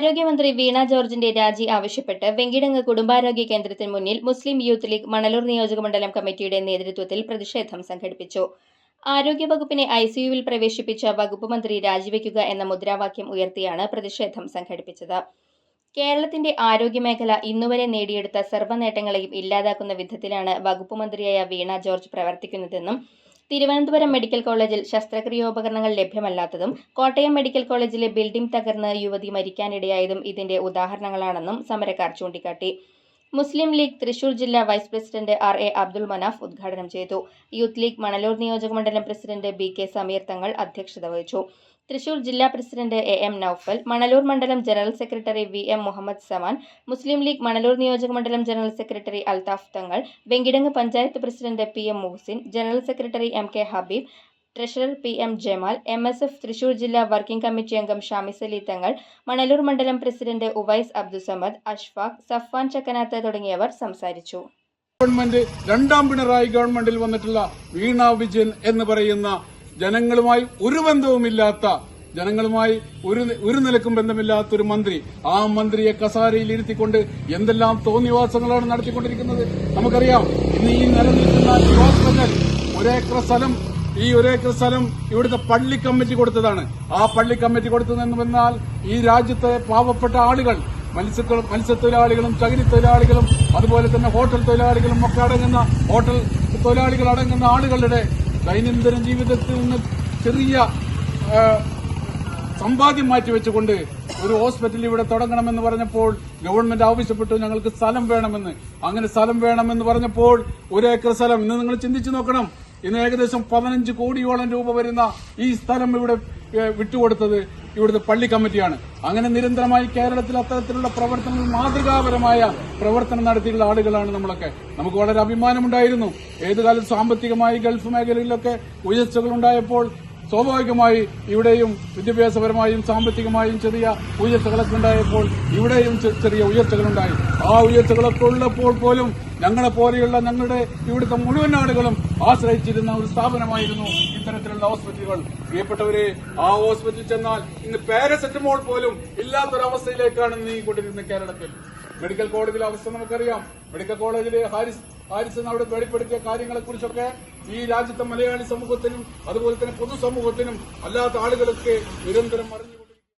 ആരോഗ്യമന്ത്രി വീണ ജോർജിന്റെ രാജി ആവശ്യപ്പെട്ട് വെങ്കിടങ്ങ് കുടുംബാരോഗ്യ കേന്ദ്രത്തിന് മുന്നിൽ മുസ്ലിം യൂത്ത് ലീഗ് മണലൂർ നിയോജകമണ്ഡലം കമ്മിറ്റിയുടെ നേതൃത്വത്തിൽ പ്രതിഷേധം സംഘടിപ്പിച്ചു. ആരോഗ്യവകുപ്പിനെ ഐസിയുവിൽ പ്രവേശിപ്പിച്ച വകുപ്പ് മന്ത്രി രാജിവെക്കുക എന്ന മുദ്രാവാക്യം ഉയർത്തിയാണ് പ്രതിഷേധം സംഘടിപ്പിച്ചത്. കേരളത്തിന്റെ ആരോഗ്യമേഖല ഇന്നുവരെ നേടിയെടുത്ത സർവ നേട്ടങ്ങളെയും ഇല്ലാതാക്കുന്ന വിധത്തിലാണ് വകുപ്പ് മന്ത്രിയായ വീണ ജോർജ് പ്രവർത്തിക്കുന്നതെന്നും തിരുവനന്തപുരം മെഡിക്കൽ കോളേജിൽ ശസ്ത്രക്രിയോപകരണങ്ങൾ ലഭ്യമല്ലാത്തതും കോട്ടയം മെഡിക്കൽ കോളേജിലെ ബിൽഡിംഗ് തകർന്ന് യുവതി മരിക്കാനിടയായതും ഇതിന്റെ ഉദാഹരണങ്ങളാണെന്നും സമരക്കാർ ചൂണ്ടിക്കാട്ടി. മുസ്ലിം ലീഗ് തൃശൂർ ജില്ലാ vice president R A Abdul Manaf ഉദ്ഘാടനം ചെയ്തു. യൂത്ത് ലീഗ് മണലൂർ നിയോജകമണ്ഡലം പ്രസിഡന്റ് ബി കെ സമീർ തങ്ങൾ അധ്യക്ഷത വഹിച്ചു. തൃശൂർ ജില്ലാ president A M Naufal Manalur മണ്ഡലം general secretary V M Muhammad Saman Muslim League Manalur നിയോജകമണ്ഡലം general secretary Althaf Thangal Venkitangu panchayat president P M Muhsin general secretary M K Habeeb treasurer P M Jamal M S F Thrissur ജില്ലാ working committee അംഗം ഷാമിസ് അലി തങ്ങൾ മണലൂർ മണ്ഡലം president Uvais Abdussamad Ashfaq Safwan Chakkanath തുടങ്ങിയവർ സംസാരിച്ചു. Government രണ്ടാം പിണറായി ഗവൺമെന്റിൽ വന്നിട്ടുള്ള വീണ വിജയൻ എന്ന് പറയുന്ന ജനങ്ങളുമായി ഒരു ബന്ധവുമില്ലാത്ത ജനങ്ങളുമായി ഒരു ഒരു നിലക്കും ബന്ധമില്ലാത്ത ഒരു മന്ത്രി ആ മന്ത്രിയെ കസാരയിൽ ഇരുത്തിക്കൊണ്ട് എന്തെല്ലാം തോന്നിവാസങ്ങളാണ് നടത്തിക്കൊണ്ടിരിക്കുന്നത്? നമുക്കറിയാം ഇന്ന് ഈ നിലനിൽക്കുന്ന ഒരേക്കറ സ്ഥലം ഈ ഒരേക്കർ സ്ഥലം ഇവിടുത്തെ പള്ളി കമ്മിറ്റി കൊടുത്തതാണ്. ആ പള്ളി കമ്മിറ്റി കൊടുത്തതെന്ന് പറഞ്ഞാൽ ഈ രാജ്യത്തെ പാവപ്പെട്ട ആളുകൾ മത്സ്യ മത്സ്യത്തൊഴിലാളികളും ചകിരി തൊഴിലാളികളും അതുപോലെ തന്നെ ഹോട്ടൽ തൊഴിലാളികളും ഒക്കെ അടങ്ങുന്ന ഹോട്ടൽ തൊഴിലാളികൾ അടങ്ങുന്ന ആളുകളുടെ ദൈനംദിന ജീവിതത്തിൽ നിന്ന് ചെറിയ സമ്പാദ്യം മാറ്റിവെച്ചുകൊണ്ട് ഒരു ഹോസ്പിറ്റൽ ഇവിടെ തുടങ്ങണമെന്ന് പറഞ്ഞപ്പോൾ ഗവൺമെന്റ് ആവശ്യപ്പെട്ടു ഞങ്ങൾക്ക് സ്ഥലം വേണമെന്ന്. അങ്ങനെ സ്ഥലം വേണമെന്ന് പറഞ്ഞപ്പോൾ ഒരു ഏക്കർ സ്ഥലം. ഇന്ന് നിങ്ങൾ ചിന്തിച്ചു നോക്കണം. ഇന്ന് ഏകദേശം പതിനഞ്ച് കോടിയോളം രൂപ വരുന്ന ഈ സ്ഥലം ഇവിടെ വിട്ടുകൊടുത്തത് ഇവിടുത്തെ പള്ളി കമ്മിറ്റിയാണ്. അങ്ങനെ നിരന്തരമായി കേരളത്തിൽ അത്തരത്തിലുള്ള പ്രവർത്തനങ്ങൾ മാതൃകാപരമായ പ്രവർത്തനം നടത്തിയിട്ടുള്ള ആളുകളാണ് നമ്മളൊക്കെ. നമുക്ക് വളരെ അഭിമാനമുണ്ടായിരുന്നു. ഏതുകാലം സാമ്പത്തികമായി ഗൾഫ് മേഖലയിലൊക്കെ ഉയർച്ചകൾ ഉണ്ടായപ്പോൾ സ്വാഭാവികമായി ഇവിടെയും വിദ്യാഭ്യാസപരമായും സാമ്പത്തികമായും ചെറിയ ഉയർച്ചകളൊക്കെ ഉണ്ടായപ്പോൾ ഇവിടെയും ചെറിയ ഉയർച്ചകളുണ്ടായി. ആ ഉയർച്ചകളൊക്കെ ഉള്ളപ്പോൾ പോലും ഞങ്ങളെ പോലെയുള്ള ഞങ്ങളുടെ ഇവിടുത്തെ മുഴുവൻ ആളുകളും ആശ്രയിച്ചിരുന്ന ഒരു സ്ഥാപനമായിരുന്നു ഇത്തരത്തിലുള്ള ഹോസ്പിറ്റലുകൾ. പ്രിയപ്പെട്ടവരെ ആ ഹോസ്പിറ്റലിൽ ചെന്നാൽ ഇന്ന് പാരസെറ്റമോൾ പോലും ഇല്ലാത്തൊരവസ്ഥയിലേക്കാണ് നീങ്ങിക്കൊണ്ടിരുന്നത് കേരളത്തിൽ. മെഡിക്കൽ കോളേജിലെ അവസ്ഥ നമുക്കറിയാം. മെഡിക്കൽ കോളേജിലെ ഹാരിസ് ഹാരിസ് എന്ന് അവിടെ വെളിപ്പെടുത്തിയ കാര്യങ്ങളെക്കുറിച്ചൊക്കെ ഈ രാജ്യത്തെ മലയാളി സമൂഹത്തിനും അതുപോലെ തന്നെ പൊതുസമൂഹത്തിനും അല്ലാത്ത ആളുകളൊക്കെ നിരന്തരം അറിഞ്ഞു